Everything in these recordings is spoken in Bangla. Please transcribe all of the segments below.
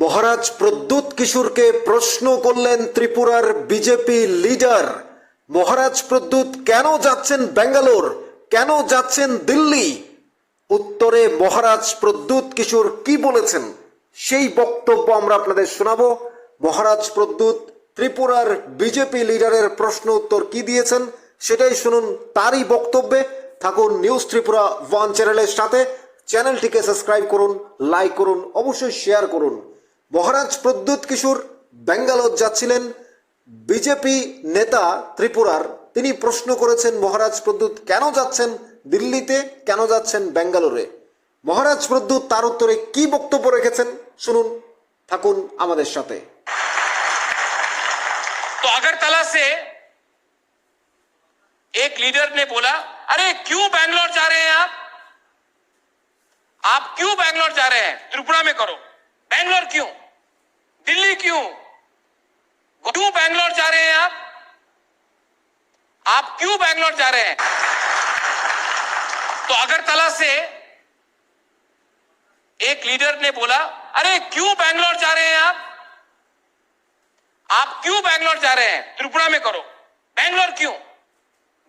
মহারাজ প্রদ্যুৎ কিশোরকে প্রশ্ন করলেন ত্রিপুরার বিজেপি লিডার। মহারাজ প্রদ্যুৎ, কেন যাচ্ছেন ব্যাঙ্গালোর? কেন যাচ্ছেন দিল্লি? উত্তরে মহারাজ প্রদ্যুৎ কিশোর কি বলেছেন সেই বক্তব্য আমরা আপনাদের শোনাবো। মহারাজ প্রদ্যুৎ, ত্রিপুরার বিজেপি লিডারের প্রশ্ন উত্তর কি দিয়েছেন সেটাই শুনুন তারই বক্তব্যে। থাকুন নিউজ ত্রিপুরা ওয়ান চ্যানেলের সাথে। চ্যানেলটিকে সাবস্ক্রাইব করুন, লাইক করুন, অবশ্যই শেয়ার করুন। মহারাজ প্রদ্যুৎ কিশোর ব্যাঙ্গালোর যাচ্ছিলেন বিজেপি নেতা ত্রিপুরার তিনি প্রশ্ন করেছেন মহারাজ প্রদ্যুৎ কেন যাচ্ছেন দিল্লিতে কেন যাচ্ছেন ব্যাঙ্গালোরে মহারাজ প্রদ্যুৎ তার উত্তরে কি বক্তব্য রেখেছেন শুনুন থাকুন আমাদের সাথে तो अगरतला से एक लीडर ने बोला अरे क्यों बैंगलोर जा रहे हैं आप आप क्यों बैंगलोर जा रहे हैं त्रिपुरा में करो आप क्यों बैंगलोर जा रहे हैं? तो अगरतला से एक लीडर ने बोला, अरे, क्यों बैंगलोर जा रहे हैं आप? आप क्यों बैंगलोर जा रहे हैं? त्रिपुरा में करो। बैंगलोर क्यों?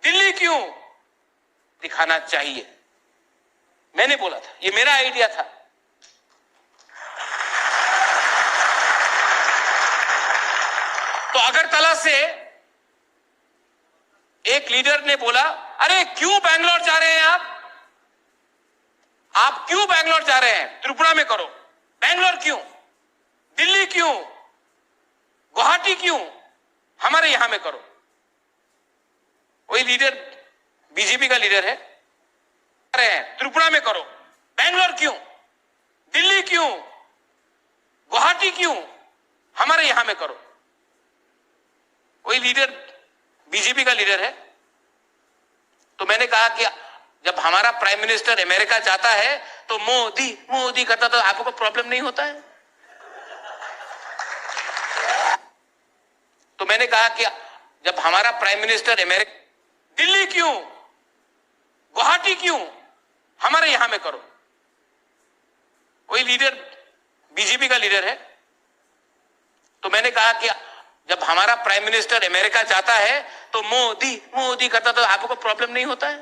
दिल्ली क्यों? दिखाना चाहिए। मैंने बोला था, ये मेरा आइडिया था। तो अगरतला से एक लीडर ने बोला, अरे, क्यों बैंगलोर जा रहे हैं आप? आप क्यों बैंगलोर जा रहे हैं? त्रिपुरा में करो। बैंगलोर क्यों? दिल्ली क्यों? गुवाहाटी क्यों? हमारे यहाँ में करो। वही लीडर, बीजेपी का लीडर है। रहे हैं, त्रिपुरा में करो। बैंगलोर क्यों? दिल्ली क्यों? गुवाहाटी क्यों? हमारे यहाँ में करो। वही लीडर बीजेपी का लीडर है। तो मैंने कहा कि जब हमारा प्राइम मिनिस्टर अमेरिका जाता है तो मोदी मोदी करता तो आपको प्रॉब्लम नहीं होता है? तो मैंने कहा कि जब हमारा प्राइम मिनिस्टर अमेरिका, दिल्ली क्यों? गुवाहाटी क्यों? हमारे यहाँ में करो। वही लीडर, बीजेपी का लीडर है। तो मैंने कहा कि जब हमारा प्राइम मिनिस्टर अमेरिका जाता है तो मोदी मोदी करता तो आपको प्रॉब्लम नहीं होता है?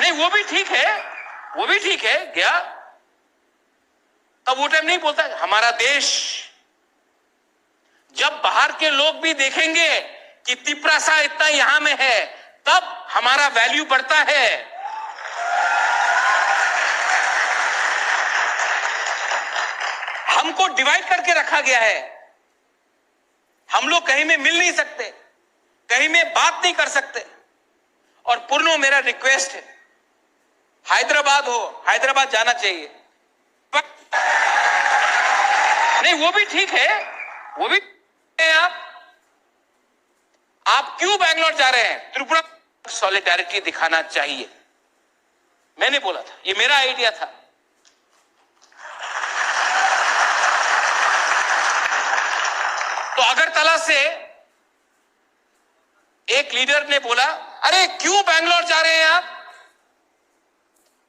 नहीं, वो भी ठीक है, वो भी ठीक है गया तब वो टाइम नहीं बोलता हमारा देश, जब बाहर के लोग भी देखेंगे कि तिपरासा इतना यहाँ में है, तब हमारा वैल्यू बढ़ता है। हमको डिवाइड करके रखा गया है। हम लोग कहीं में मिल नहीं सकते, कहीं में बात नहीं कर सकते। और पूर्ण, मेरा रिक्वेस्ट है, हैदराबाद हो, हैदराबाद जाना चाहिए। पर नहीं, वो भी ठीक है, वो भी है आप। आप क्यों बैंगलोर जा रहे हैं? त्रिपुरा सॉलिडारिटी दिखाना चाहिए। मैंने बोला था, ये मेरा आइडिया था। अगरतला से एक लीडर ने बोला, अरे, क्यों बैंगलोर जा रहे हैं आप?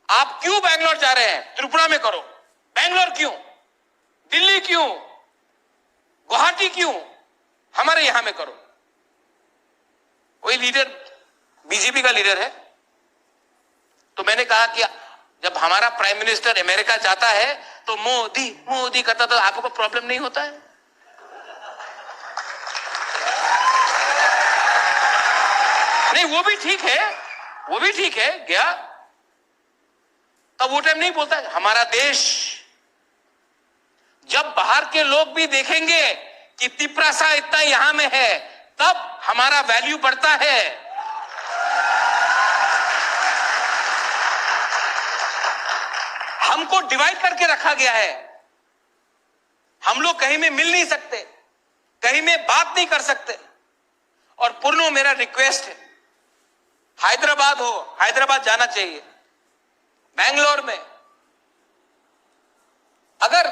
आप क्यों बैंगलोर जा रहे हैं? त्रिपुरा में करो। बैंगलोर क्यों? दिल्ली क्यों? गुवाहाटी क्यों? हमारे यहाँ में करो। वही लीडर, बीजेपी का लीडर है। तो मैंने कहा कि जब हमारा प्राइम मिनिस्टर अमेरिका जाता है तो मोदी मोदी करता तो आपको प्रॉब्लम नहीं होता है? नहीं, वो भी ठीक है, वो भी ठीक है, गया। तब वो टाइम नहीं बोलता, हमारा देश। जब बाहर के लोग भी देखेंगे कि तिपरासा इतना यहाँ में है, तब हमारा वैल्यू बढ़ता है। हमको डिवाइड करके रखा गया है। हम लोग कहीं में मिल नहीं सकते, कहीं में बात नहीं कर सकते। और पूर्ण, मेरा रिक्वेस्ट है हैदराबाद हो हैदराबाद जाना चाहिए बैंगलोर में अगर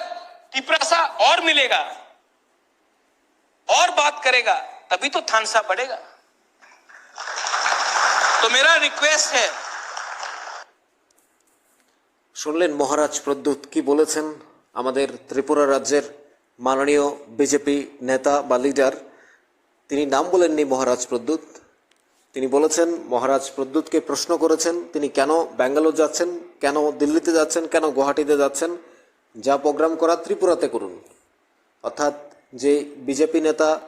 तिपरासा और मिलेगा और बात करेगा तभी तो थानसा बढ़ेगा तो मेरा रिक्वेस्ट है শুনলেন মহারাজ প্রদ্যুৎ কি বলেছেন আমাদের ত্রিপুরা রাজ্যের মাননীয় বিজেপি নেতা বা লিডার তিনি নাম বলেননি মহারাজ প্রদ্যুৎ তিনি বলেছেন, মহারাজ প্রদ্যুৎকে প্রশ্ন করেছেন, তিনি কেন ব্যাঙ্গালোর যাচ্ছেন, কেন দিল্লিতে যাচ্ছেন, কেন গুয়াহাটিতে যাচ্ছেন, যা প্রোগ্রাম করা ত্রিপুরাতে করুন। অর্থাৎ যে বিজেপি নেতা,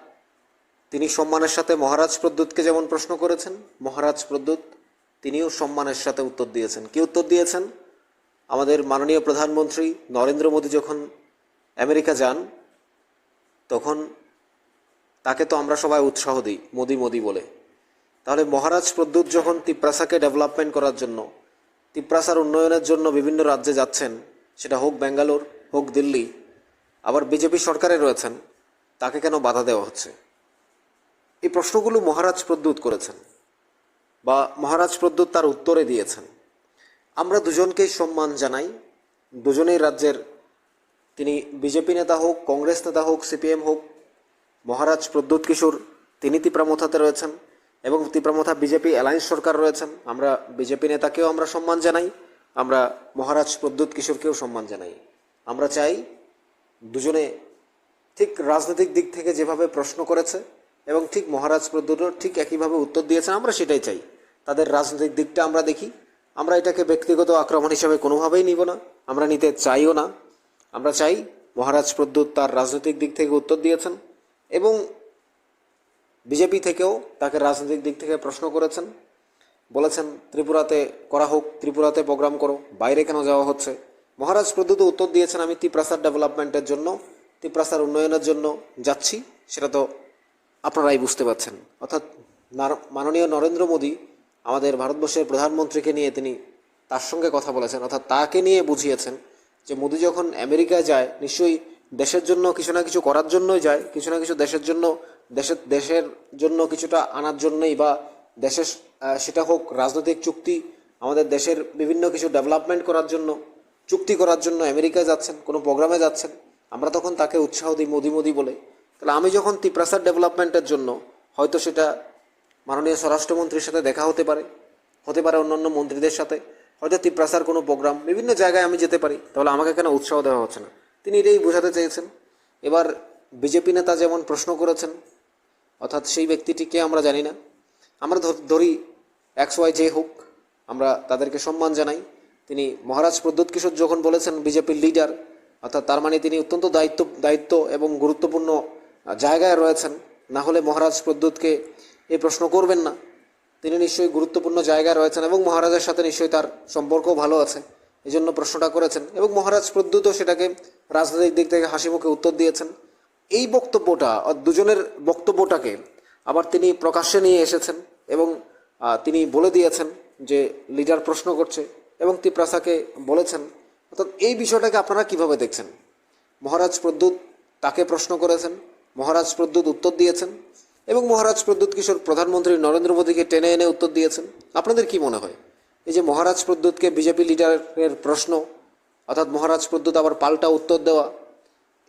তিনি সম্মানের সাথে মহারাজ প্রদ্যুৎকে যেমন প্রশ্ন করেছেন, মহারাজ প্রদ্যুৎ তিনিও সম্মানের সাথে উত্তর দিয়েছেন। কি উত্তর দিয়েছেন? আমাদের মাননীয় প্রধানমন্ত্রী নরেন্দ্র মোদী যখন আমেরিকা যান, তখন তাকে তো আমরা সবাই উৎসাহ দিই, মোদি মোদি বলে। তাহলে মহারাজ প্রদ্যুৎ যখন তিপ্রাসাকে ডেভেলপমেন্ট করার জন্য, তিপ্রাসার উন্নয়নের জন্য বিভিন্ন রাজ্যে যাচ্ছেন, সেটা হোক ব্যাঙ্গালোর, হোক দিল্লি, আবার বিজেপি সরকারে রয়েছেন, তাকে কেন বাধা দেওয়া হচ্ছে? এই প্রশ্নগুলো মহারাজ প্রদ্যুৎ করেছেন, বা মহারাজ প্রদ্যুৎ তার উত্তরে দিয়েছেন। আমরা দুজনকেই সম্মান জানাই। দুজনেই রাজ্যের, তিনি বিজেপি নেতা হোক, কংগ্রেস নেতা হোক, সিপিএম হোক, মহারাজ প্রদ্যুৎ কিশোর, তিনি তিপ্রামথাতে রয়েছেন। এবং তিপ্রামথা বিজেপি অ্যালায়েন্স সরকার রয়েছেন। আমরা বিজেপি নেতাকেও আমরা সম্মান জানাই, আমরা মহারাজ প্রদ্যুৎ কিশোরকেও সম্মান জানাই। আমরা চাই দুজনে ঠিক রাজনৈতিক দিক থেকে যেভাবে প্রশ্ন করেছে এবং ঠিক মহারাজ প্রদ্যুৎও ঠিক একইভাবে উত্তর দিয়েছেন আমরা সেটাই চাই। তাদের রাজনৈতিক দিকটা আমরা দেখি। আমরা এটাকে ব্যক্তিগত আক্রমণ হিসাবে কোনোভাবেই নিব না, আমরা নিতে চাইও না। আমরা চাই মহারাজ প্রদ্যুৎ তার রাজনৈতিক দিক থেকে উত্তর দিয়েছেন এবং বিজেপি থেকেও তাকে রাজনৈতিক দিক থেকে প্রশ্ন করেছেন। বলেছেন, ত্রিপুরাতে করা হোক, ত্রিপুরাতে প্রোগ্রাম করো, বাইরে কেন যাওয়া হচ্ছে? মহারাজ প্রদ্যুৎ উত্তর দিয়েছেন, আমি তিপ্রাসার ডেভেলপমেন্টের জন্য তিপ্রাসার উন্নয়নের জন্য যাচ্ছি। সেটা তো আপনারাই বুঝতে পারছেন। অর্থাৎ মাননীয় নরেন্দ্র মোদী আমাদের ভারতবর্ষের প্রধানমন্ত্রীকে নিয়ে তিনি তার সঙ্গে কথা বলেছেন। অর্থাৎ তাকে নিয়ে বুঝিয়েছেন যে মোদী যখন আমেরিকায় যায়, নিশ্চয়ই দেশের জন্য কিছু না কিছু করার জন্যই যায়, কিছু না কিছু দেশের জন্য দেশের দেশের জন্য কিছুটা আনার জন্যই বা দেশের সেটা হোক রাজনৈতিক চুক্তি, আমাদের দেশের বিভিন্ন কিছু ডেভেলপমেন্ট করার জন্য, চুক্তি করার জন্য আমেরিকায় যাচ্ছেন, কোনো প্রোগ্রামে যাচ্ছেন, আমরা তখন তাকে উৎসাহ দিই, মোদি মোদি বলে। তাহলে আমি যখন তিপ্রাসার ডেভেলপমেন্টের জন্য, হয়তো সেটা মাননীয় স্বরাষ্ট্রমন্ত্রীর সাথে দেখা হতে পারে হতে পারে অন্যান্য মন্ত্রীদের সাথে, হয়তো তিপ্রাসার কোনো প্রোগ্রাম বিভিন্ন জায়গায় আমি যেতে পারি, তাহলে আমাকে কেন উৎসাহ দেওয়া হচ্ছে না? তিনি এটাই বোঝাতে চেয়েছেন। এবার বিজেপি নেতা যেমন প্রশ্ন করেছেন অর্থাৎ সেই ব্যক্তিটিকে আমরা জানি না। আমরা ধরি ওয়াই যে হোক, আমরা তাদেরকে সম্মান জানাই। তিনি মহারাজ প্রদ্যুৎ কিশোর যখন বলেছেন বিজেপির লিডার, অর্থাৎ তার মানে তিনি অত্যন্ত দায়িত্ব দায়িত্ব এবং গুরুত্বপূর্ণ জায়গায় রয়েছেন, না হলে মহারাজ প্রদ্যুৎকে এই প্রশ্ন করবেন না। তিনি নিশ্চয়ই গুরুত্বপূর্ণ জায়গায় রয়েছেন এবং মহারাজের সাথে নিশ্চয়ই তার সম্পর্কও ভালো আছে এই জন্য প্রশ্নটা করেছেন। এবং মহারাজ প্রদ্যুৎও সেটাকে রাজনৈতিক দিক থেকে হাসি মুখে উত্তর দিয়েছেন। এই বক্তব্যটা দুজনের বক্তব্যটাকে আবার তিনি প্রকাশ্যে নিয়ে এসেছেন এবং তিনি বলে দিয়েছেন যে লিডার প্রশ্ন করছে এবং তিপ্রাসাকে বলেছেন। অর্থাৎ এই বিষয়টাকে আপনারা কীভাবে দেখছেন? মহারাজ প্রদ্যুৎ তাকে প্রশ্ন করেছেন, মহারাজ প্রদ্যুৎ উত্তর দিয়েছেন এবং মহারাজ প্রদ্যুৎ কিশোর প্রধানমন্ত্রী নরেন্দ্র মোদীকে টেনে এনে উত্তর দিয়েছেন। আপনাদের কি মনে হয়? এই যে মহারাজ প্রদ্যুৎকে বিজেপি লিডারের প্রশ্ন, অর্থাৎ মহারাজ প্রদ্যুৎ আবার পাল্টা উত্তর দেওয়া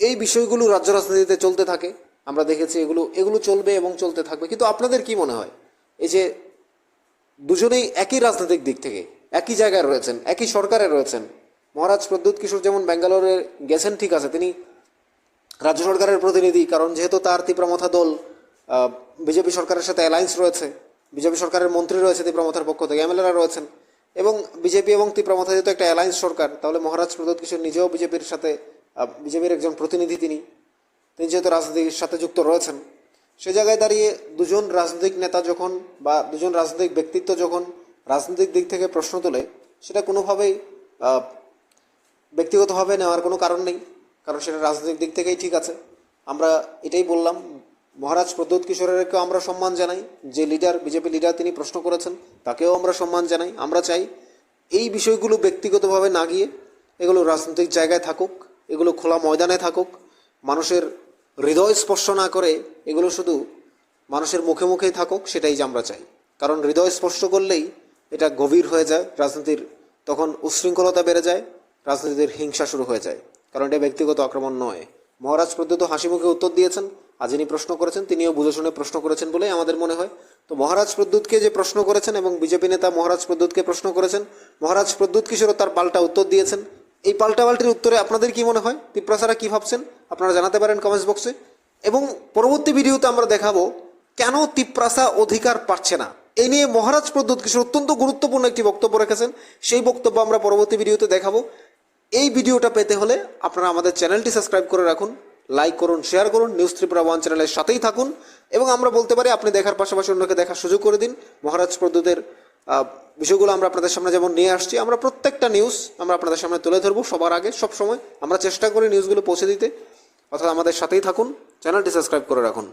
এই বিষয়গুলো রাজ্য রাজনীতিতে চলতে থাকে। আমরা দেখেছি এগুলো এগুলো চলবে এবং চলতে থাকবে। কিন্তু আপনাদের কি মনে হয়? এই যে দুজনেই একই রাজনৈতিক দিক থেকে, একই জায়গায় রয়েছেন, একই সরকারে রয়েছেন। মহারাজ প্রদ্যুৎ কিশোর যেমন ব্যাঙ্গালোরে গেছেন, ঠিক আছে। তিনি রাজ্য সরকারের প্রতিনিধি, কারণ যেহেতু তার তীব্রমথা দল বিজেপি সরকারের সাথে অ্যালায়েন্স রয়েছে। বিজেপি সরকারের মন্ত্রী রয়েছে তীব্রমথার পক্ষ থেকে এমএলএরা রয়েছেন। এবং বিজেপি এবং তীব্রমথা যেহেতু একটা অ্যালায়েন্স সরকার, তাহলে মহারাজ প্রদ্যুৎ কিশোর নিজেও বিজেপির সাথে বিজেপির একজন প্রতিনিধি তিনি। তিনি যেহেতু রাজনীতির সাথে যুক্ত রয়েছেন, সে জায়গায় দাঁড়িয়ে দুজন রাজনৈতিক নেতা যখন বা দুজন রাজনৈতিক ব্যক্তিত্ব যখন রাজনৈতিক দিক থেকে প্রশ্ন তোলে, সেটা কোনোভাবেই ব্যক্তিগতভাবে নেওয়ার কোনো কারণ নেই, কারণ সেটা রাজনৈতিক দিক থেকেই ঠিক আছে। আমরা এটাই বললাম, মহারাজ প্রদ্যুৎ কিশোরেরকেও আমরা সম্মান জানাই, যে লিডার, বিজেপি লিডার তিনি প্রশ্ন করেছেন, তাকেও আমরা সম্মান জানাই। আমরা চাই এই বিষয়গুলো ব্যক্তিগতভাবে না গিয়ে এগুলো রাজনৈতিক জায়গায় থাকুক। এগুলো খোলা ময়দানে থাকুক, মানুষের হৃদয় স্পর্শ না করে এগুলো শুধু মানুষের মুখে মুখেই থাকুক, সেটাই যে আমরা চাই। কারণ হৃদয় স্পর্শ করলেই এটা গভীর হয়ে যায়, রাজনীতির তখন উশৃঙ্খলতা বেড়ে যায়, রাজনীতির হিংসা শুরু হয়ে যায়। কারণ এটা ব্যক্তিগত আক্রমণ নয়। মহারাজ প্রদ্যুৎ হাসি মুখে উত্তর দিয়েছেন, আজ যিনি প্রশ্ন করেছেন, তিনিও বুঝে শুনে প্রশ্ন করেছেন বলেই আমাদের মনে হয়। তো মহারাজ প্রদ্যুৎকে যে প্রশ্ন করেছেন এবং বিজেপি নেতা মহারাজ প্রদ্যুৎকে প্রশ্ন করেছেন, মহারাজ প্রদ্যুৎ কিশোরও তার পাল্টা উত্তর দিয়েছেন। এই পাল্টাপাল্টির উত্তরে আপনাদের কি মনে হয়? তিপ্রাসারা কি ভাবছেন? আপনারা জানাতে পারেন কমেন্টস বক্সে এবং পরবর্তী ভিডিওতে আমরা দেখাবো কেন তিপ্রাসা অধিকার পাচ্ছে না? এই নিয়ে মহারাজ প্রদ্যুৎ কিশোর অত্যন্ত গুরুত্বপূর্ণ একটি বক্তব্য রেখেছেন। সেই বক্তব্য আমরা পরবর্তী ভিডিওতে দেখাবো। এই ভিডিওটা পেতে হলে আপনারা আমাদের চ্যানেলটি সাবস্ক্রাইব করে রাখুন লাইক করুন শেয়ার করুন নিউজ ত্রিপুরা ওয়ান চ্যানেলের সাথেই থাকুন। এবং আমরা বলতে পারি, আপনি দেখার পাশাপাশি অন্যকে দেখার সুযোগ করে দিন। মহারাজ প্রদ্যুতের বিষয়গুলো আমরা আপনাদের সামনে যেমন নিয়ে আসছি, আমরা প্রত্যেকটা নিউজ আমরা আপনাদের সামনে তুলে ধরবো সবার আগে সব সময় আমরা চেষ্টা করি নিউজগুলো পৌঁছে দিতে। অর্থাৎ আমাদের সাথেই থাকুন চ্যানেলটি সাবস্ক্রাইব করে রাখুন।